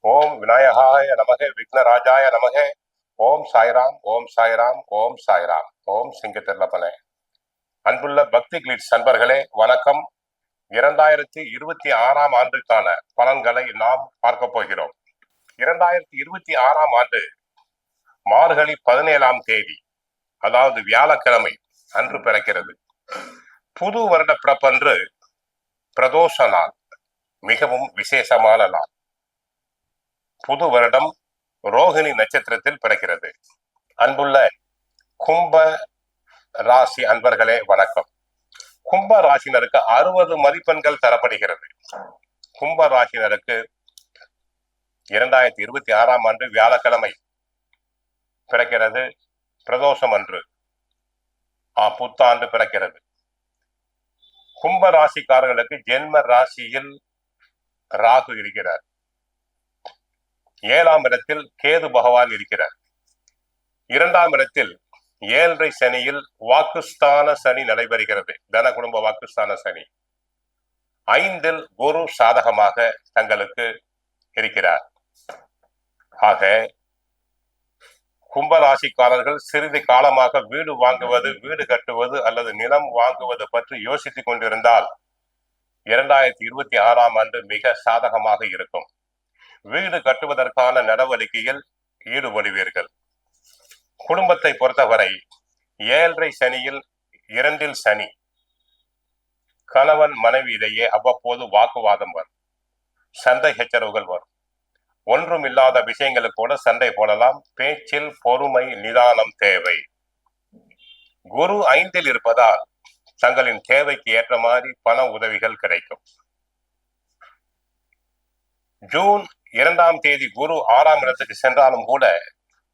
ஓம் விநாயகாய நமக விக்னராஜாய நமக. ஓம் சாய்ராம் ஓம் சாய்ராம் ஓம் சாய்ராம். ஓம் சிங்கத்திரலப்பனே அன்புள்ள பக்தி கிளிட்ஸ் நண்பர்களே வணக்கம். இரண்டாயிரத்தி இருபத்தி ஆறாம் ஆண்டுக்கான பலன்களை நாம் பார்க்க போகிறோம். இரண்டாயிரத்தி இருபத்தி ஆறாம் ஆண்டு மார்கழி பதினேழாம் தேதி அதாவது வியாழக்கிழமை அன்று பிறக்கிறது. புது வருட பிறப்பன்று பிரதோஷ நாள் மிகவும் விசேஷமான நாள். புது வருடம் ரோகிணி நட்சத்திரத்தில் பிறக்கிறது. அன்புள்ள கும்ப ராசி அன்பர்களே வணக்கம். கும்ப ராசினருக்கு அறுபது மதிப்பெண்கள் தரப்படுகிறது. கும்ப ராசினருக்கு இரண்டாயிரத்தி இருபத்தி ஆறாம் ஆண்டு வியாழக்கிழமை பிறக்கிறது. பிரதோஷம் அன்று ஆ புத்தாண்டு பிறக்கிறது. கும்ப ராசிக்காரர்களுக்கு ஜென்ம ராசியில் ராகு இருக்கிறார். ஏழாம் இடத்தில் கேது பகவான் இருக்கிறார். இரண்டாம் இடத்தில் ஏழரை சனியில் வாக்குஸ்தான சனி நடைபெறுகிறது. தன குடும்ப வாக்குஸ்தான சனி. ஐந்தில் குரு சாதகமாக தங்களுக்கு இருக்கிறார். ஆக கும்பராசிக்காரர்கள் சிறிது காலமாக வீடு வாங்குவது வீடு கட்டுவது அல்லது நிலம் வாங்குவது பற்றி யோசித்துக் கொண்டிருந்தால் இரண்டாயிரத்தி இருபத்தி ஆறாம் ஆண்டு மிக சாதகமாக இருக்கும். வீடு கட்டுவதற்கான நடவடிக்கையில் ஈடுபடுவீர்கள். குடும்பத்தை பொறுத்தவரை ஏழரை சனியில் இரண்டில் சனி. கணவன் மனைவி இடையே அவ்வப்போது வாக்குவாதம் வரும். சண்டை எச்சரவுகள் வரும். ஒன்றும் இல்லாத விஷயங்களுக்கு கூட சண்டை போடலாம். பேச்சில் பொறுமை நிதானம் தேவை. குரு ஐந்தில் இருப்பதால் தங்களின் தேவைக்கு ஏற்ற மாதிரி பண உதவிகள் கிடைக்கும். ஜூன் இரண்டாம் தேதி குரு ஆறாம் இடத்துக்கு சென்றாலும் கூட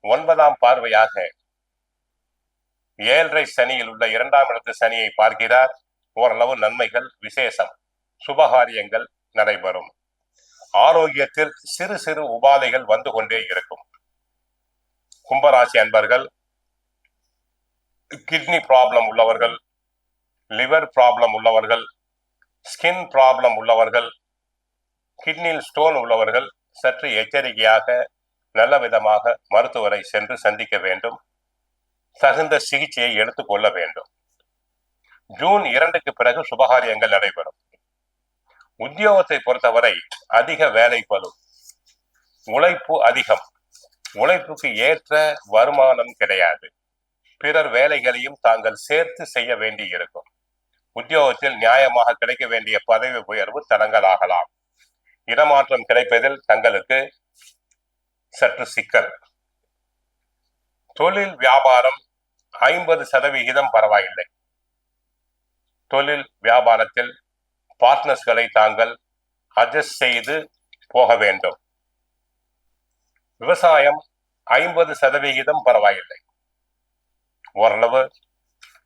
ஒன்பதாம் பார்வையாக ஏழரை சனியில் உள்ள இரண்டாம் இடத்து சனியை பார்க்கிறார். ஓரளவு நன்மைகள் விசேஷம் சுபகாரியங்கள் நடைபெறும். ஆரோக்கியத்தில் சிறு சிறு உபாதைகள் வந்து கொண்டே இருக்கும். கும்பராசி அன்பர்கள் கிட்னி ப்ராப்ளம் உள்ளவர்கள் லிவர் ப்ராப்ளம் உள்ளவர்கள் ஸ்கின் ப்ராப்ளம் உள்ளவர்கள் கிட்னியில் ஸ்டோன் உள்ளவர்கள் சற்று எச்சரிக்கையாக நல்ல விதமாக மருத்துவரை சென்று சந்திக்க வேண்டும். தகுந்த சிகிச்சையை எடுத்துக்கொள்ள வேண்டும். ஜூன் இரண்டுக்கு பிறகு சுபகாரியங்கள் நடைபெறும். உத்தியோகத்தை பொறுத்தவரை அதிக வேலை பலும் உழைப்பு அதிகம். உழைப்புக்கு ஏற்ற வருமானம் கிடையாது. பிறர் வேலைகளையும் தாங்கள் சேர்த்து செய்ய வேண்டி இருக்கும் உத்தியோகத்தில் நியாயமாக கிடைக்க வேண்டிய பதவி உயர்வு தடங்கலாகலாம் இடமாற்றம் கிடைப்பதில் தங்களுக்கு சற்று சிக்கல். தொழில் வியாபாரம் ஐம்பது சதவிகிதம் பரவாயில்லை. தொழில் வியாபாரத்தில் பார்ட்னர்ஸ்களை தாங்கள் அட்ஜஸ்ட் செய்து போக வேண்டும். விவசாயம் ஐம்பது சதவிகிதம் பரவாயில்லை. ஓரளவு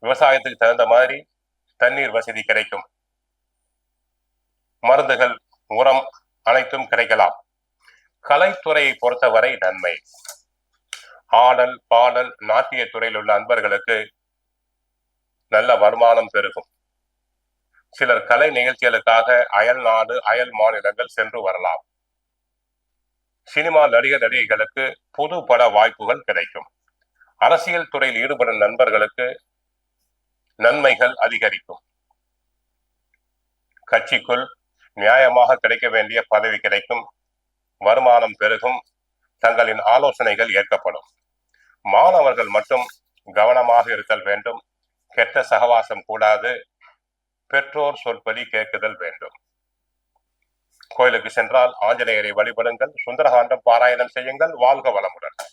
விவசாயத்துக்கு தகுந்த மாதிரி தண்ணீர் வசதி கிடைக்கும். மருந்துகள் உரம் அனைத்தும் கிடைக்கலாம். கலைத்துறையை பொறுத்தவரை நன்மை. ஆடல் பாடல் நாட்டிய துறையில் உள்ள அன்பர்களுக்கு நல்ல வருமானம் பெருகும். சிலர் கலை நிகழ்ச்சிகளுக்காக அயல் நாடு அயல் மாநிலங்கள் சென்று வரலாம். சினிமா நடிகர் நடிகைகளுக்கு புது பட வாய்ப்புகள் கிடைக்கும். அரசியல் துறையில் ஈடுபடும் நண்பர்களுக்கு நன்மைகள் அதிகரிக்கும். கட்சிக்குள் நியாயமாக கிடைக்க வேண்டிய பதவி கிடைக்கும். வருமானம் பெருகும். தங்களின் ஆலோசனைகள் ஏற்கப்படும். மாணவர்கள் மட்டும் கவனமாக இருத்தல் வேண்டும். கெட்ட சகவாசம் கூடாது. பெற்றோர் சொற்படி கேட்குதல் வேண்டும். கோயிலுக்கு சென்றால் ஆஞ்சநேயரை வழிபடுங்கள். சுந்தரகாண்டம் பாராயணம் செய்யுங்கள். வாழ்க வளமுடன்.